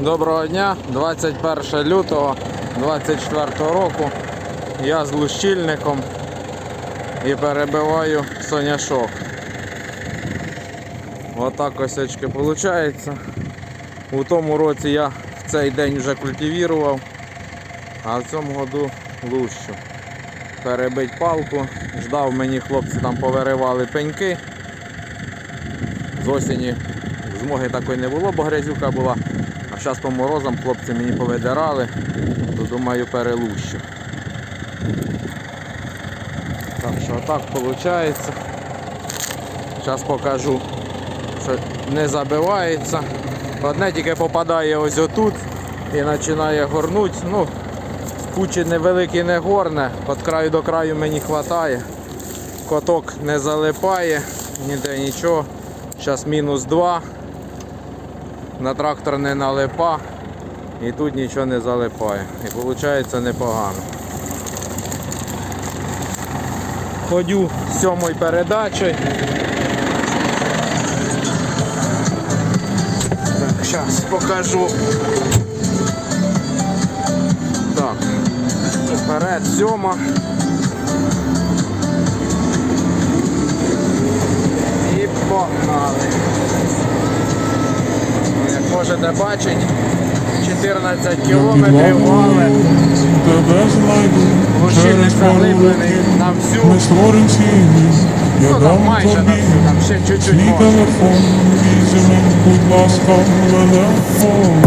Доброго дня, 21 лютого 24 року. Я з лущильником і перебиваю соняшок. Отак ось очки виходить. У тому році я в цей день вже культивірував, а в цьому году лущу. Перебить палку, ждав мені хлопці там повиривали пеньки. З осені змоги такої не було, бо грязюка була. Зараз по морозам хлопці мені повидирали, то думаю перелущу. Так що так виходить. Зараз покажу, що не забивається. Одне тільки попадає ось отут і починає горнути. Ну, кучі невеликі не горне, від краю до краю мені вистачає. Коток не залипає, ніде нічого. Зараз мінус 2. На трактор не налипа і тут нічого не залипає. І виходить непогано. Ходю з сьомою передачею. Так, зараз покажу. Так, вперед сьома. Можете бачити, 14 кілометрів вали. Знайду, заглиблений на всю. Ну там майже на всю, там ще чуть-чуть можна. будь ласка, телефон.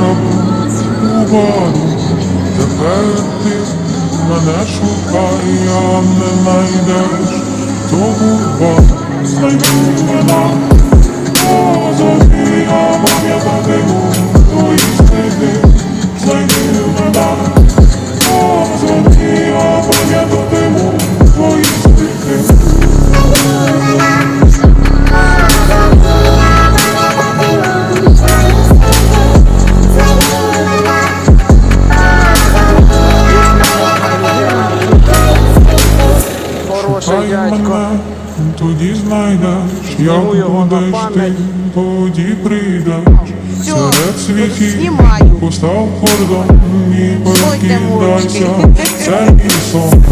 А потім у воду. Тепер ти мене шукай, а не знайдеш, то бува, знайди мене. хороший дядько. Тоді знайдеш, як будеш ти, тоді прийдеш. Серед світів постав кордон і перекидайся, це мій сон.